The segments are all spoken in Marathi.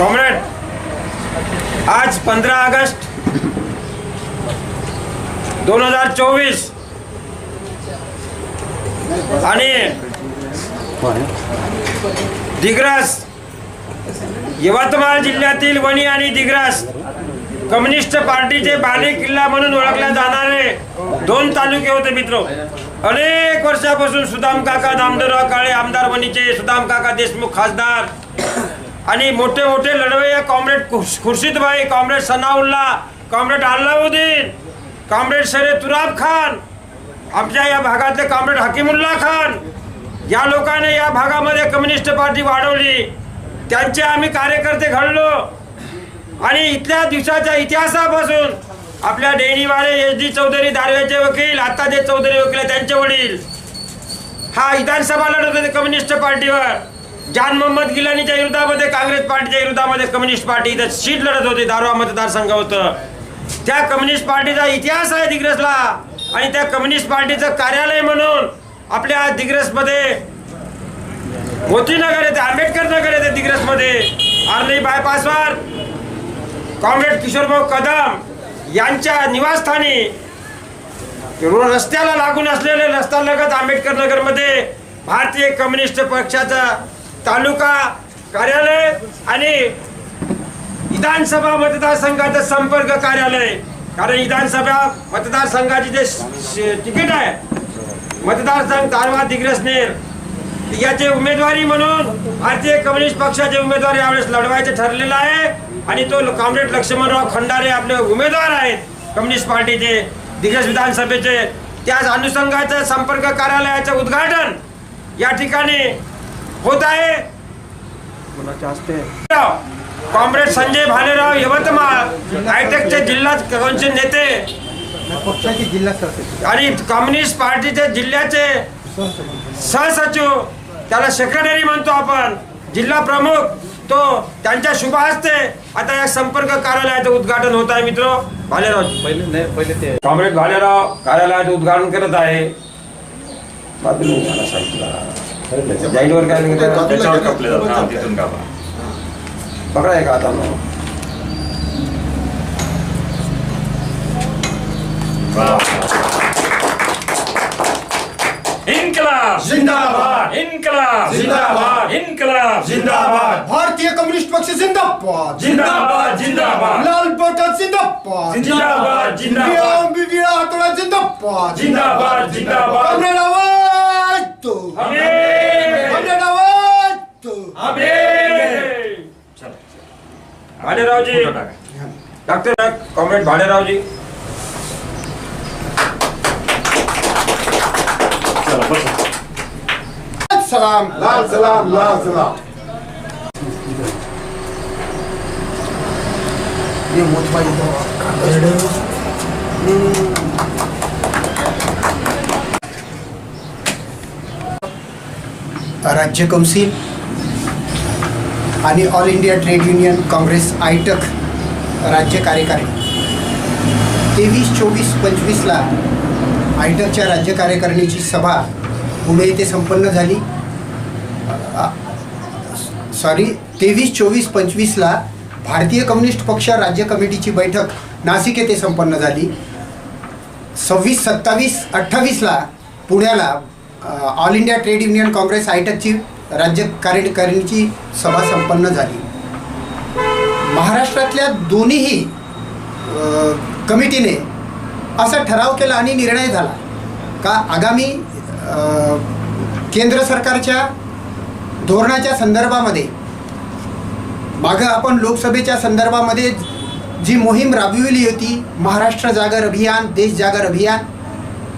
कॉम्रेड आज पंधरा ऑगस्ट दोन हजार चोवीस. आणि दिग्रास यवतमाळ जिल्ह्यातील वणी आणि दिग्रास कम्युनिस्ट पार्टीचे बाले किल्ला म्हणून ओळखले जाणारे दोन तालुके होते मित्र. अनेक वर्षापासून सुदाम काका दामोदरराव काळे आमदार वणीचे सुदाम काका देशमुख खासदार आणि मोठे मोठे लढवय्या कॉम्रेड खुर्श- खुर्शीदभाई comrade Sanaullah comrade Allauddin comrade शरे Turab Khan आमच्या या भागातले कॉम्रेड हकीमुल्ला खान या लोकांनी या भागामध्ये कम्युनिस्ट पार्टी वाढवली. त्यांचे आम्ही कार्यकर्ते घडलो. आणि इथल्या दिवसाच्या इतिहासापासून आपल्या डेणीवाले एस डी चौधरी दारव्याचे वकील आता जे चौधरी वकील त्यांचे वडील हा विधानसभा लढत होते कम्युनिस्ट पार्टीवर. जान मोहम्मद गिलानीच्या विरोधामध्ये काँग्रेस पार्टीच्या विरोधामध्ये कम्युनिस्ट पार्टी इथं सीट लढत होती दारवा मतदारसंघ होतं. त्या कम्युनिस्ट पार्टीचा इतिहास आहे दिग्रसला. आणि त्या कम्युनिस्ट पार्टीचं कार्यालय म्हणून आपल्या दिग्रसमध्ये मोतीनगर येते आंबेडकर नगर येते दिग्रसमध्ये आर्ली बायपासवर कॉम्रेड किशोरभाऊ कदम यांच्या निवासस्थानी रस्त्याला लागून असलेले रस्ता लगत आंबेडकर नगरमध्ये भारतीय कम्युनिस्ट पक्षाचा तालुका कार्यालय आणि विधानसभा मतदारसंघाचं संपर्क कार्यालय. कारण विधानसभा मतदारसंघाचे जे तिकीट आहे मतदारसंघ तारवा दिग्रसनेर याचे उमेदवारी म्हणून भारतीय कम्युनिस्ट पक्षाचे उमेदवार यावेळेस लढवायचे ठरलेलं आहे. आणि तो कॉम्रेड लक्ष्मणराव खंडारे आपले उमेदवार आहेत कम्युनिस्ट पार्टीचे दिग्रस विधानसभेचे. त्याच अनुषंगाचं संपर्क कार्यालयाचं उद्घाटन या ठिकाणी होत आहे. कॉम्रेड संजय भालेराव यवतमाळ हायटेकचे जिल्हा कौन्सिल नेते? पक्षाचे जिल्हा आणि कम्युनिस्ट पार्टीचे जिल्ह्याचे सहसचिव त्याला सेक्रेटरी म्हणतो आपण जिल्हा प्रमुख तो त्यांच्या शुभ हस्ते आता या संपर्क कार्यालयाचं उद्घाटन होत आहे मित्र. भालेराव. पहिले नाही पहिले ते. कॉम्रेड भालेराव कार्यालयाचं उद्घाटन करत आहे. जाईलवर काय सांगितलं? त्याच्यावर कपले जातात हा, तिथून कापा. पकडा एका हातानं इन्कलाब. जिंदाबाद. इन्कलाब. जिंदाबाद. इन्कलाब. जिंदाबाद. भारतीय कम्युनिस्ट पक्ष जिंदाबाद. जिंदाबाद जिंदाबाद. लाल बटन जिंदाबाद. जिंदाबाद जिंदाबाद. हातोडा जिंदाबाद. भालेरावजी डॉक्टर कॉम्रेड भालेरावजी चला बसा। सलाम लाल सलाम लाल सलाम। ये मोतबाई राज्य कौन्सिल आणि All India Trade Union Congress AITUC राज्य कार्यकारिणी तेवीस चोवीस पंचवीसला आयटकच्या राज्य कार्यकारिणीची सभा पुणे येथे संपन्न झाली. सॉरी तेवीस चोवीस पंचवीसला भारतीय कम्युनिस्ट पक्ष राज्य कमिटीची बैठक नाशिक येथे संपन्न झाली. सव्वीस सत्तावीस अठ्ठावीसला पुण्याला All India Trade Union Congress आयटकची राज्य कार्यकारिणीची सभा संपन्न झाली. महाराष्ट्रातल्या दोन्हीही कमिटीने असा ठराव केला आणि निर्णय झाला का आगामी केंद्र सरकारच्या धोरणाच्या संदर्भामध्ये मागं आपण लोकसभेच्या संदर्भामध्ये जी मोहीम राबविली होती महाराष्ट्र जागर अभियान देश जागर अभियान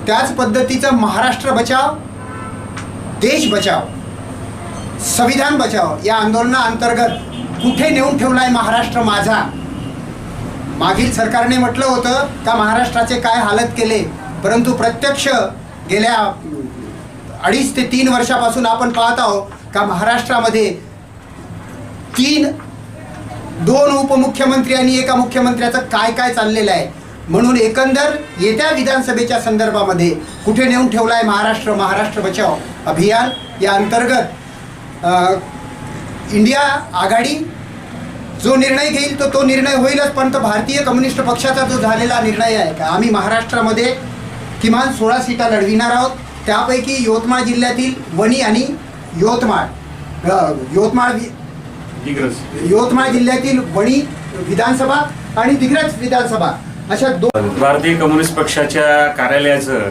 त्याच पद्धतीचं महाराष्ट्र बचाव देश बचाव संविधान बचाव या आंदोलनाअंतर्गत कुठे नेऊन ठेवलाय महाराष्ट्र माझा? मागील सरकारने म्हटलं होतं का महाराष्ट्राचे काय हालत केले? परंतु प्रत्यक्ष गेल्या अडीच ते तीन वर्षापासून आपण पाहत आहोत का महाराष्ट्रामध्ये तीन दोन उपमुख्यमंत्री आणि एका मुख्यमंत्र्याचं काय काय चाललेलं आहे? म्हणून एकंदर येत्या विधानसभेच्या संदर्भामध्ये कुठे नेऊन ठेवला आहे महाराष्ट्र महाराष्ट्र बचाव अभियान या अंतर्गत इंडिया आघाडी जो निर्णय घेईल तो तो निर्णय होईलच पण तो भारतीय कम्युनिस्ट पक्षाचा जो झालेला निर्णय आहे का आम्ही महाराष्ट्रामध्ये किमान सोळा सीटा लढविणार आहोत. त्यापैकी यवतमाळ जिल्ह्यातील वणी आणि यवतमाळ यवतमाळ यवतमाळ जिल्ह्यातील वणी विधानसभा आणि दिग्रज विधानसभा अशा दोन भारतीय कम्युनिस्ट पक्षाच्या कार्यालयाचं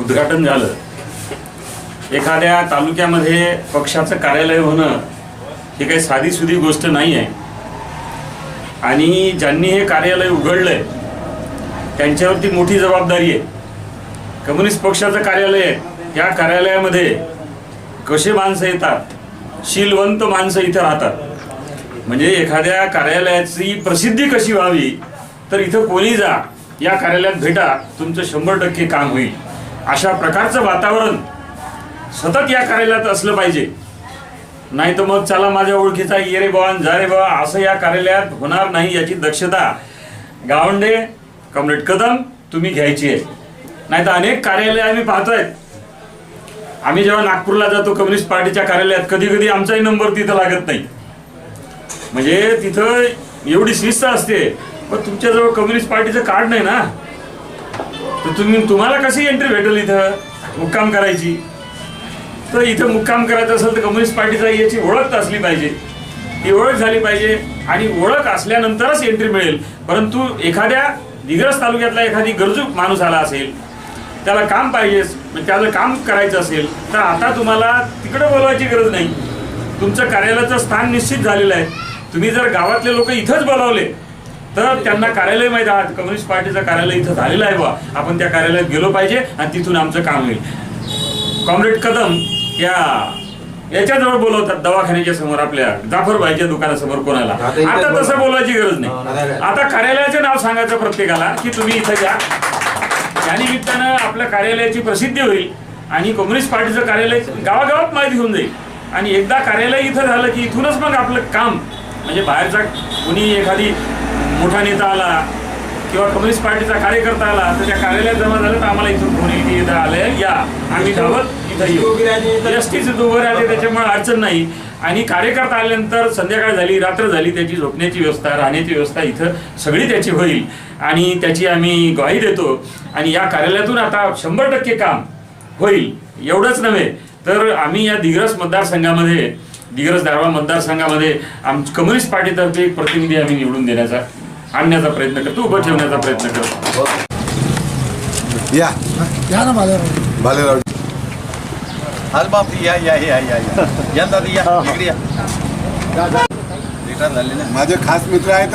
उद्घाटन झालं. एखाद्या तालुक्यामध्ये पक्षाचं कार्यालय होणं ही काही साधीसुधी गोष्ट नाही आहे आणि ज्यांनी हे कार्यालय उघडलं आहे त्यांच्यावरती मोठी जबाबदारी आहे. कम्युनिस्ट पक्षाचं कार्यालय आहे. या कार्यालयामध्ये कसे माणसं येतात? शीलवंत माणसं इथं राहतात. म्हणजे एखाद्या कार्यालयाची प्रसिद्धी कशी व्हावी? तर इथं कोणी जा या कार्यालयात भेटा तुमचं शंभर टक्के काम होईल. अशा प्रकारचं वातावरण सतत या कार्यालयात असलं पाहिजे. नाही तर मग चला माझ्या ओळखीचा ये रे बाबा जा रे बाबा असं या कार्यालयात होणार नाही याची दक्षता. गावंडे कमरेड कदम तुम्ही घ्यायची आहे. नाही तर अनेक कार्यालय आम्ही पाहतोय. आम्ही जेव्हा नागपूरला जातो कम्युनिस्ट पार्टीच्या कार्यालयात कधी कधी आमचाही नंबर तिथं लागत नाही. म्हणजे तिथं एवढी शिस्त असते. पण तुमच्याजवळ कम्युनिस्ट पार्टीचं कार्ड नाही ना? तर तुम्ही तुम्हाला कशी एंट्री भेटेल इथं? मुक्काम करायची. तर इथं मुक्काम करायचं असेल तर कम्युनिस्ट पार्टीचा याची ओळख तर असली पाहिजे. ती ओळख झाली पाहिजे आणि ओळख असल्यानंतरच एंट्री मिळेल. परंतु एखाद्या दिग्रस तालुक्यातला एखादी गरजू माणूस आला असेल त्याला काम पाहिजे त्याला काम करायचं असेल तर आता तुम्हाला तिकडं बोलवायची गरज नाही. तुमचं कार्यालयाचं स्थान निश्चित झालेलं आहे. तुम्ही जर गावातले लोक इथंच बोलावले तर त्यांना कार्यालय माहीत आहात कम्युनिस्ट पार्टीचं कार्यालय इथं झालेलं आहे बा आपण त्या कार्यालयात गेलो पाहिजे आणि तिथून आमचं काम होईल. कॉम्रेड कदम या. याच्याजवळ बोलवतात दवाखान्याच्या समोर आपल्या. जाफरबाईच्या दुकानासमोर कोणाला. आता तसं बोलायची गरज नाही. आता कार्यालयाचं नाव सांगायचं प्रत्येकाला की तुम्ही इथं या या निमित्तानं आपल्या कार्यालयाची प्रसिद्धी होईल आणि कम्युनिस्ट पार्टीचं कार्यालय गावागावात माहिती होऊन जाईल. आणि एकदा कार्यालय इथं झालं की इथूनच मग आपलं काम म्हणजे बाहेरचा कुणी एखादी मोठा नेता आला किंवा कम्युनिस्ट पार्टीचा कार्यकर्ता आला तर त्या कार्यालयात जमा झालं तर आम्हाला इथून फोन येईल की इथं आलंय या. आम्ही धावत राहिले त्याच्यामुळे अडचण नाही. आणि कार्यकर्ता आल्यानंतर संध्याकाळ झाली रात्र झाली त्याची झोपण्याची व्यवस्था राहण्याची व्यवस्था इथं सगळी त्याची होईल. आणि त्याची आम्ही ग्वाही देतो. आणि या कार्यालयातून आता शंभर टक्के काम होईल एवढंच नव्हे. तर आम्ही या दिग्रस मतदारसंघामध्ये दिग्रस दारवा मतदारसंघामध्ये आम कम्युनिस्ट पार्टीतर्फे एक प्रतिनिधी आम्ही निवडून देण्याचा आणण्याचा प्रयत्न करतो उभं ठेवण्याचा प्रयत्न करतो. या. ना बाजारात बालेराव. या या या या या. या. दादा या इकडे या. रिटायर झाले ना माझे खास मित्र आहेत